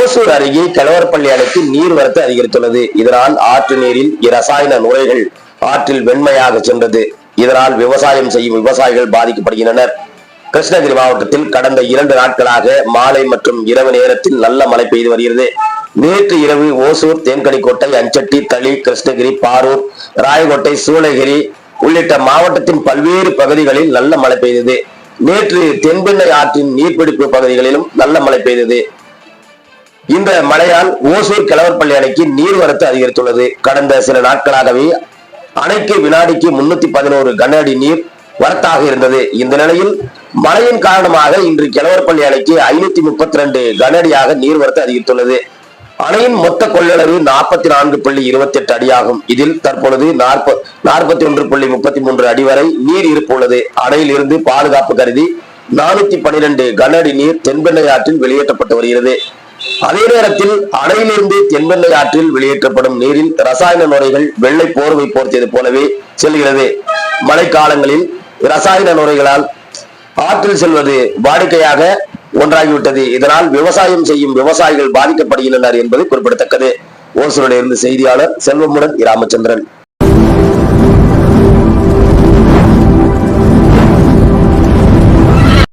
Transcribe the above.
ஓசூர் அருகே கலவரப்பள்ளி அணைக்கு நீர்வரத்து அதிகரித்துள்ளது. இதனால் ஆற்று நீரில் இரசாயன நுரைகள் ஆற்றில் வெண்மையாக சென்றது. இதனால் விவசாயம் செய்யும் விவசாயிகள் பாதிக்கப்படுகின்றனர். கிருஷ்ணகிரி மாவட்டத்தில் கடந்த இரண்டு நாட்களாக மாலை மற்றும் இரவு நேரத்தில் நல்ல மழை பெய்து வருகிறது. நேற்று இரவு ஓசூர் தேன்கனிக்கோட்டை அஞ்சட்டி தளி கிருஷ்ணகிரி பாரூர் ராயகோட்டை சூளகிரி உள்ளிட்ட மாவட்டத்தின் பல்வேறு பகுதிகளில் நல்ல மழை பெய்தது. நேற்று தென்பெண்ணை ஆற்றின் நீர்பிடிப்பு பகுதிகளிலும் நல்ல மழை பெய்தது. இந்த மழையால் ஓசூர் கிழவர்பள்ளி அணைக்கு நீர்வரத்து அதிகரித்துள்ளது. கடந்த சில நாட்களாகவே அணைக்கு வினாடிக்கு முன்னூத்தி பதினோரு கன அடி நீர் வரத்தாக இருந்தது. இந்த நிலையில் மழையின் காரணமாக இன்று கிழவர்பள்ளி அணைக்கு ஐநூத்தி முப்பத்தி ரெண்டு கன அடியாக நீர்வரத்து அதிகரித்துள்ளது. அணையின் மொத்த கொள்ளளவு நாற்பத்தி நான்கு புள்ளி இருபத்தி எட்டு அடியாகும். இதில் தற்பொழுது நாற்பத்தி ஒன்று புள்ளி முப்பத்தி மூன்று அடி வரை நீர் இருப்பு உள்ளது. அணையில் இருந்து பாதுகாப்பு கருதி நானூத்தி பனிரெண்டு கன அடி நீர் தென்பெண்ணை ஆற்றில் வெளியேற்றப்பட்டு வருகிறது. அதே நேரத்தில் அணையிலிருந்து தென்பெண்ணை ஆற்றில் வெளியேற்றப்படும் நீரில் ரசாயன நுரைகள் வெள்ளை போர்வை போர்த்தியது போலவே செல்கிறது. மழைக்காலங்களில் ரசாயன நுரைகளால் ஆற்றில் செல்வது வாடிக்கையாக ஒன்றாகிவிட்டது. இதனால் விவசாயம் செய்யும் விவசாயிகள் பாதிக்கப்படுகின்றனர் என்பது குறிப்பிடத்தக்கது. ஓசூரிலிருந்து செய்தியாளர் செல்வமுடன் ராமச்சந்திரன்